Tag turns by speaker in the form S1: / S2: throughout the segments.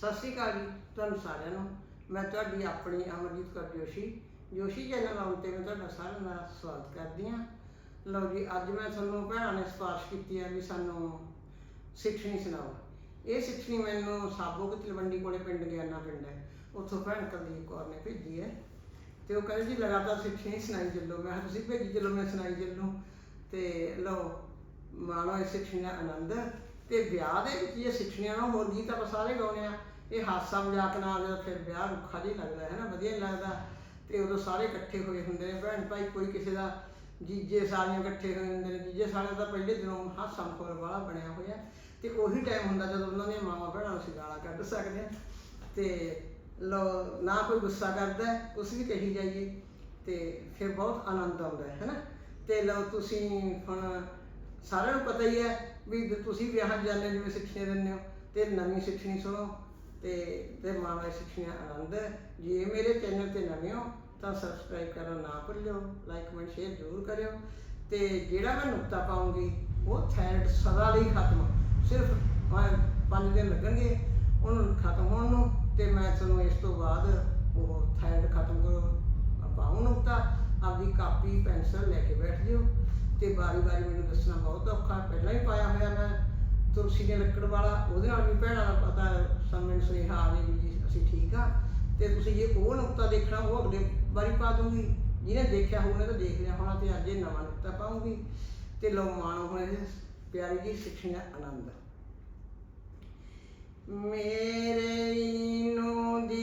S1: ਸਤਿ ਸ਼੍ਰੀ ਅਕਾਲ ਜੀ, ਤੁਹਾਨੂੰ ਸਾਰਿਆਂ ਨੂੰ। ਮੈਂ ਤੁਹਾਡੀ ਆਪਣੀ ਅਮਰਜੀਤ ਕੌਰ ਜੋਸ਼ੀ। ਜੋਸ਼ੀ ਚੈਨਲ ਆਉਣ ਤੇ ਮੈਂ ਤੁਹਾਡਾ ਸਾਰਿਆਂ ਦਾ ਸਵਾਗਤ ਕਰਦੀ ਹਾਂ। ਲਓ ਜੀ, ਅੱਜ ਮੈਂ ਤੁਹਾਨੂੰ ਭੈਣਾਂ ਨੇ ਸਿਫਾਰਿਸ਼ ਕੀਤੀ ਹੈ ਵੀ ਸਾਨੂੰ ਸਿੱਖਣੀ ਸੁਣਾਓ। ਇਹ ਸਿੱਖਣੀ ਮੈਨੂੰ ਸਾਬੋ ਕੇ ਤਲਵੰਡੀ ਕੋਲੇ ਪਿੰਡ ਗਿਆਨਾ ਪਿੰਡ ਹੈ। ਉੱਥੋਂ ਭੈਣ ਕੁਲਦੀਪ ਕੌਰ ਨੇ ਭੇਜੀ ਹੈ। ਤੇ ਉਹ ਕਹਿੰਦੇ ਜੀ, ਲਗਾਤਾਰ ਸਿੱਖਣੀ ਸੁਣਾਈ ਚੱਲੋ। ਮੈਂ ਕਿਹਾ, ਤੁਸੀਂ ਭੇਜੀ ਚੱਲੋ, ਮੈਂ ਸੁਣਾਈ ਚੱਲੂ। ਤੇ ਲਓ, ਮਾਣੋ ਇਹ ਸਿੱਖਣੀ ਦਾ ਆਨੰਦ ਤੇ ਵਿਆਹ ਦੇ ਵਿੱਚ ਇਹ ਸਿੱਖਣੀਆਂ ਨਾਲ ਹੋਰ ਗੀਤ ਆਪਾਂ ਸਾਰੇ ਗਾਉਂਦੇ ਆ ਇਹ ਹਾਸਾ ਮਜ਼ਾਕ ਨਾ ਜਦੋਂ ਫਿਰ ਵਿਆਹ ਰੁੱਖਾ ਜਿਹਾ ਲੱਗਦਾ ਹੈ ਨਾ ਵਧੀਆ ਨਹੀਂ ਲੱਗਦਾ। ਤੇ ਉਦੋਂ ਸਾਰੇ ਇਕੱਠੇ ਹੋਏ ਹੁੰਦੇ ਨੇ ਭੈਣ ਭਾਈ ਕੋਈ ਕਿਸੇ ਦਾ ਜੀਜੇ ਸਾਲੀਆਂ ਇਕੱਠੇ ਹੋਏ ਹੁੰਦੇ ਨੇ। ਜੀਜੇ ਸਾਲਿਆਂ ਦਾ ਪਹਿਲੇ ਦਿਨੋਂ ਹਾਸਾ ਮਖੌਲ ਵਾਲਾ ਬਣਿਆ ਹੋਇਆ। ਤੇ ਉਹੀ ਟਾਈਮ ਹੁੰਦਾ ਜਦੋਂ ਉਹਨਾਂ ਦੀਆਂ ਮਾਵਾਂ ਭੈਣਾਂ ਨੂੰ ਅਸੀਂ ਗਾਲਾਂ ਕੱਢ ਸਕਦੇ ਆ। ਤੇ ਲੋ ਨਾ ਕੋਈ ਗੁੱਸਾ ਕਰਦਾ ਹੈ, ਉਸ ਵੀ ਕਹੀ ਜਾਈਏ। ਤੇ ਫਿਰ ਬਹੁਤ ਆਨੰਦ ਆਉਂਦਾ ਹੈ ਨਾ ਤੇ ਲਓ ਤੁਸੀਂ ਹੁਣ ਸਾਰਿਆਂ ਨੂੰ ਪਤਾ ਹੀ ਹੈ ਵੀ ਤੁਸੀਂ ਵਿਆਹ 'ਚ ਜਾਂਦੇ ਜਿਵੇਂ ਸਿੱਖੀਆਂ ਦਿੰਦੇ ਹੋ। ਤੇ ਨਵੀਂ ਸਿੱਖਣੀ ਸੁਣੋ। ਤੇ ਤੇ ਮਾਵਾਂ ਸਿੱਖਿਆ ਆਨੰਦ ਜੇ ਮੇਰੇ ਚੈਨਲ ਤੇ ਨਵੇਂ ਹੋ, ਤਾਂ ਸਬਸਕ੍ਰਾਈਬ ਕਰਨਾ ਨਾ ਭੁੱਲਿਓ ਲਾਈਕ ਕਮੈਂਟ ਸ਼ੇਅਰ ਜ਼ਰੂਰ ਕਰਿਓ। ਤੇ ਜਿਹੜਾ ਮੈਂ ਨੁਕਤਾ ਪਾਉਂਗੀ, ਉਹ ਥੈਰਡ ਸਦਾ ਲਈ ਖਤਮ ਸਿਰਫ ਪੰਜ ਦਿਨ ਲੱਗਣਗੇ, ਉਹਨੂੰ ਖਤਮ ਹੋਣ ਨੂੰ, ਤੇ ਮੈਂ ਤੁਹਾਨੂੰ ਇਸ ਤੋਂ ਬਾਅਦ ਉਹ ਥੈਰਡ ਖਤਮ ਕਰੋ। ਪਾਉਂ ਨੁਕਤਾ, ਆਪਦੀ ਕਾਪੀ, ਪੈਨਸਲ ਲੈ ਕੇ ਬੈਠ ਜਿਓ। ਤੇ ਵਾਰੀ ਵਾਰੀ ਮੈਨੂੰ ਦੱਸਣਾ ਬਹੁਤ ਔਖਾ ਪਹਿਲਾਂ ਹੀ ਪਾਇਆ ਹੋਇਆ ਮੈਂ ਤੁਲਸੀ ਦੇ ਲੱਕੜ ਵਾਲਾ, ਉਹਦੇ ਨਾਲ ਵੀ ਭੈਣਾਂ ਦਾ ਪਤਾ ਸਮੇਂ ਸੁਨੇਹਾ ਆਵੇ ਵੀ ਅਸੀਂ ਠੀਕ ਆ। ਤੇ ਤੁਸੀਂ ਜੇ ਉਹ ਨੁਕਤਾ ਦੇਖਣਾ, ਉਹ ਅਗਲੇ ਵਾਰੀ ਪਾ ਦੂੰਗੀ ਜਿਹਨੇ ਦੇਖਿਆ ਹੋਊ, ਉਹਨੇ ਤਾਂ ਦੇਖ ਲਿਆ ਹੋਣਾ ਤੇ ਅੱਜ ਇਹ ਨਵਾਂ ਨੁਕਤਾ ਪਾਉਂਗੀ ਤੇ ਲਓ, ਮਾਣੋ ਹੁਣ ਇਹ ਪਿਆਰੀ ਜੀ, ਸਿੱਖਿਆ ਆਨੰਦ। ਮੇਰੇ ਨੂੰ ਦਿਲ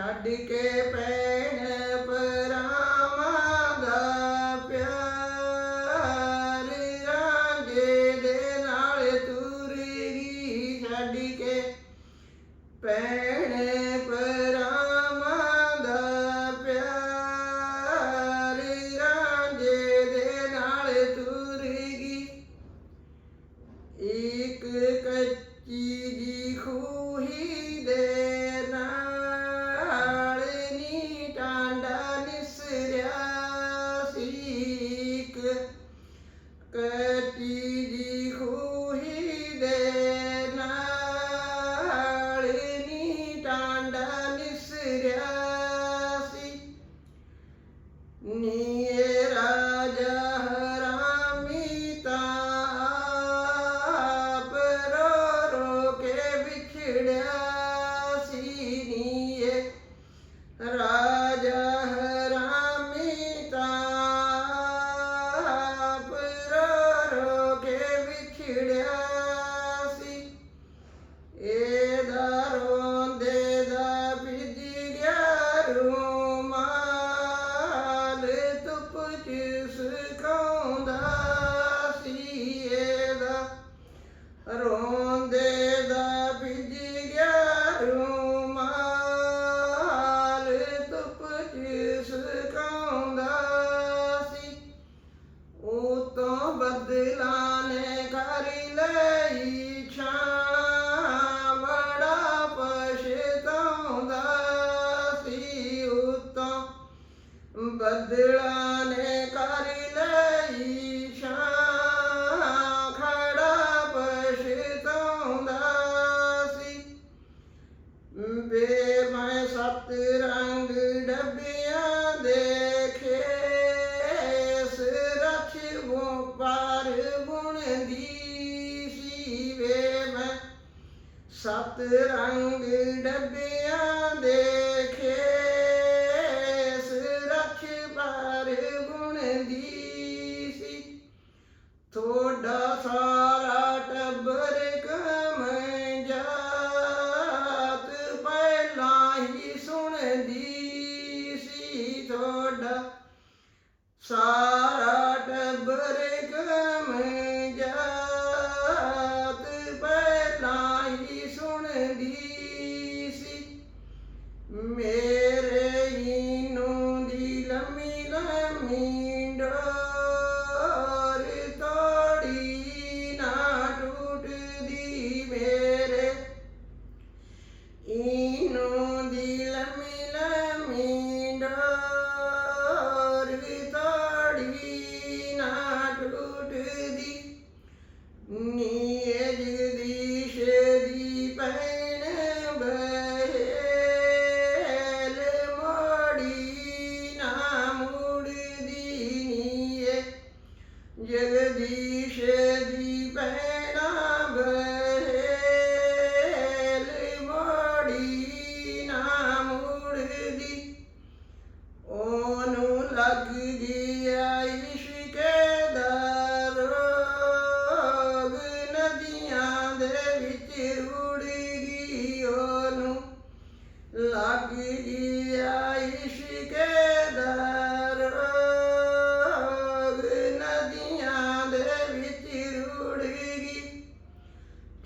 S1: ਛੱਡ ਕੇ ਪੈਣ ਸਤ ਰੰਗ ਡੱਬਿਆਂ ਦੇ நீ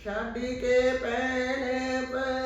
S1: ਛੱਡ ਕੇ ਪੈਣ ਪਰਾਵਾਂ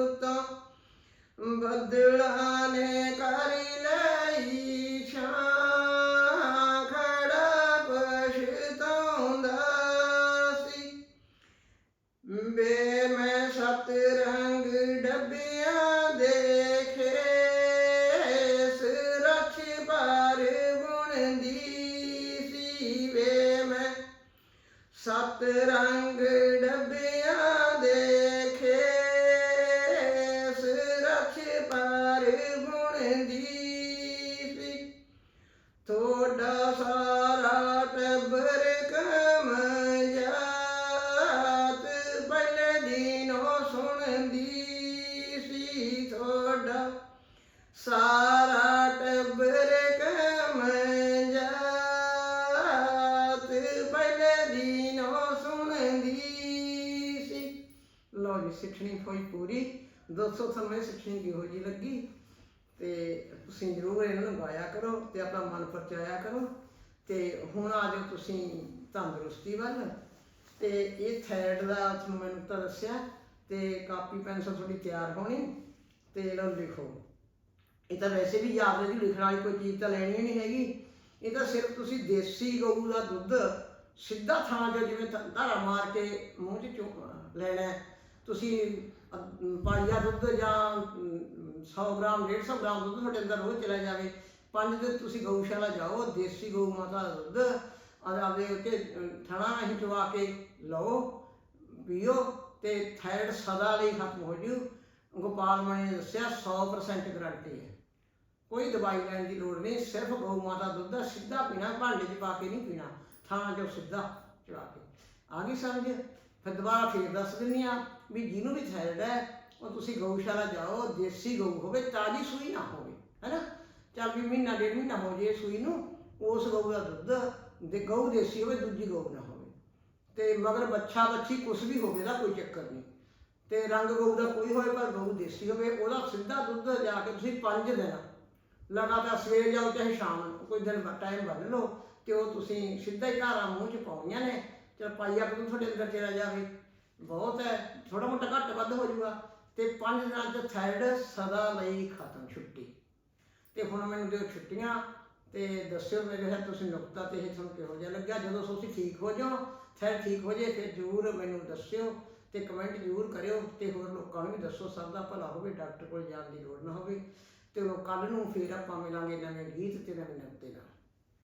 S1: ਸੀ ਉਤੋਂ ਨੇ ਕਰ ਲਈ ਛਾਂ ਖੜਾ ਪਛਤਾਉਂਦਾ ਸੀ। ਬੇ ਮੈਂ ਸਤ ਰੰਗ ਡੱਬਿਆਂ ਦੇ ਖੇਸ ਰਖ ਪਰ ਗੁਣ ਸੀ। ਵੇ ਮੈਂ ਸਤ ਰੰਗ ਪੂਰੀ 200 ਸਮੇਂ ਸਿੱਖਣੀ ਕਿਹੋ ਜੀ ਲੱਗੀ ਤੇ ਤੁਸੀਂ ਜ਼ਰੂਰ ਇਹਨਾਂ ਨੂੰ ਗਾਇਆ ਕਰੋ ਤੇ ਆਪਣਾ ਮਨ ਪਰਚਾਇਆ ਕਰੋ ਤੇ ਹੁਣ ਆ ਜਾਓ ਤੁਸੀਂ ਤੰਦਰੁਸਤੀ ਵੱਲ। ਤੇ ਇਹ ਥੈਡ ਦਾ ਤੁਹਾਨੂੰ ਮੈਨੂੰ ਤਾਂ ਦੱਸਿਆ ਤੇ ਕਾਪੀ, ਪੈਨਸਲ ਤੁਹਾਡੀ ਤਿਆਰ ਹੋਣੀ ਤੇ ਨੂੰ ਲਿਖੋ। ਇਹ ਤਾਂ ਵੈਸੇ ਵੀ ਯਾਦ ਨਹੀਂ ਲਿਖਣ ਵਾਲੀ ਕੋਈ ਚੀਜ਼ ਤਾਂ ਲੈਣੀ ਨਹੀਂ ਹੈਗੀ। ਇਹ ਤਾਂ ਸਿਰਫ ਤੁਸੀਂ ਦੇਸੀ ਗਊ ਦਾ ਦੁੱਧ ਸਿੱਧਾ ਥਾਂ 'ਚ ਜਿਵੇਂ ਧਾਰਾ ਮਾਰ ਕੇ ਮੂੰਹ 'ਚ ਲੈਣਾ ਤੁਸੀਂ ਅ- ਪਾਈਆ ਦੁੱਧ ਜਾਂ ਅਮ, 100 ਗ੍ਰਾਮ 150 ਗ੍ਰਾਮ ਦੁੱਧ ਤੁਹਾਡੇ ਅੰਦਰ ਰੋਜ਼ ਚਲਾ ਜਾਵੇ। ਪੰਜ ਦਿਨ ਤੁਸੀਂ ਗਊਸ਼ਾਲਾ ਜਾਓ ਦੇਸੀ ਗਊ ਮਾਤਾ ਦਾ ਦੁੱਧ ਆਪਦੇ ਉੱਤੇ ਥਣਾ ਅਸੀਂ ਚਵਾ ਕੇ ਲਓ ਪੀਓ ਤੇ ਥਾਇਰਡ ਸਦਾ ਲਈ ਖਤਮ ਹੋ ਜੂ। ਗੋਪਾਲ ਮਣੀ ਨੇ ਦੱਸਿਆ 100% ਗਾਰੰਟੀ ਹੈ। ਕੋਈ ਦਵਾਈ ਲੈਣ ਦੀ ਲੋੜ ਨਹੀਂ ਸਿਰਫ ਗਊ ਮਾਤਾ ਦੁੱਧ ਦਾ ਸਿੱਧਾ ਪੀਣਾ ਭਾਂਡੇ 'ਚ ਪਾ ਕੇ ਨਹੀਂ ਪੀਣਾ। ਥਾਣਾ 'ਚੋਂ ਸਿੱਧਾ ਚਵਾ ਕੇ। ਆ ਗਈ ਸਮਝ? ਫਿਰ ਦੁਬਾਰਾ ਫੇਰ ਦੱਸ ਦਿੰਨੀ ਆ। ਵੀ ਜਿਹਨੂੰ ਵੀ ਥਾਇਰਡ ਹੈ, ਉਹ ਤੁਸੀਂ ਗਊਸ਼ਾਲਾ ਜਾਓ, ਦੇਸੀ ਗਊ ਹੋਵੇ, ਤਾਜੀ ਸੂਈ ਨਾ ਹੋਵੇ, ਹੈਨਾ? ਚੱਲ ਵੀ ਮਹੀਨਾ, ਡੇਢ ਮਹੀਨਾ ਹੋ ਜੇ ਸੂਈ ਨੂੰ, ਉਸ ਗਊ ਦਾ ਦੁੱਧ ਦੇ, ਗਊ ਦੇਸੀ ਹੋਵੇ, ਦੂਜੀ ਗਊ ਨਾ ਹੋਵੇ। ਤੇ ਮਗਰ ਬੱਚਾ ਬੱਚੀ ਕੁਛ ਵੀ ਹੋਵੇ ਦਾ ਕੋਈ ਚੱਕਰ ਨਹੀਂ। ਤੇ ਰੰਗ ਗਊ ਦਾ ਕੋਈ ਹੋਵੇ, ਪਰ ਗਊ ਦੇਸੀ ਹੋਵੇ, ਉਹਦਾ ਸਿੱਧਾ ਦੁੱਧ ਜਾ ਕੇ ਤੁਸੀਂ ਪੰਜ ਦਿਨ ਲਗਾਤਾਰ ਸਵੇਰ ਜਾਓ, ਚਾਹੇ ਸ਼ਾਮ ਨੂੰ, ਕੋਈ ਦਿਨ ਟਾਈਮ ਬੰਨ ਲਓ, ਤੇ ਉਹ ਤੁਸੀਂ ਸਿੱਧਾ ਹੀ ਘਰਾਂ ਮੂੰਹ ਚ ਪਾਉਣੀਆਂ ਨੇ। ਚਲ ਪਾਈਆ ਕਦੋਂ ਤੁਹਾਡੇ ਅੰਦਰ ਚਲਾ ਜਾਵੇ। ਬਹੁਤ ਹੈ ਥੋੜਾ ਮੋਟਾ ਘੱਟ ਵੱਧ ਹੋ ਜਾਊਗਾ। ਤੇ 5 ਦਿਨਾਂ ਚ ਥਾਇਰਡ ਸਦਾ ਲਈ ਖਤਮ, ਛੁੱਟੀ। ਤੇ ਹੁਣ ਮੈਨੂੰ ਦਿਓ ਛੁੱਟੀਆਂ, ਤੇ ਦੱਸਿਓ ਮੇਰੇ ਹੈ ਤੁਸੀਂ ਨੁਕਤਾ ਤੇ ਇਹ ਤੁਹਾਨੂੰ ਕਿਹੋ ਜਿਹਾ ਲੱਗਿਆ। ਜਦੋਂ ਤੁਸੀਂ ਠੀਕ ਹੋ ਜਾਓ ਫਿਰ ਠੀਕ ਹੋ ਜੇ, ਫਿਰ ਜ਼ਰੂਰ ਮੈਨੂੰ ਦੱਸਿਓ ਤੇ ਕਮੈਂਟ ਜ਼ਰੂਰ ਕਰਿਓ ਤੇ ਹੋਰ ਲੋਕਾਂ ਨੂੰ ਵੀ ਦੱਸੋ, ਸਭ ਦਾ ਭਲਾ ਹੋਵੇ, ਡਾਕਟਰ ਕੋਲ ਜਾਣ ਦੀ ਲੋੜ ਨਾ ਹੋਵੇ। ਤੇ ਉਹ ਕੱਲ ਨੂੰ ਫਿਰ ਆਪਾਂ ਮਿਲਾਂਗੇ ਨਵੇਂ ਗੀਤ ਤੇ ਨਵੇਂ ਨੁਕਤੇ ਨਾਲ।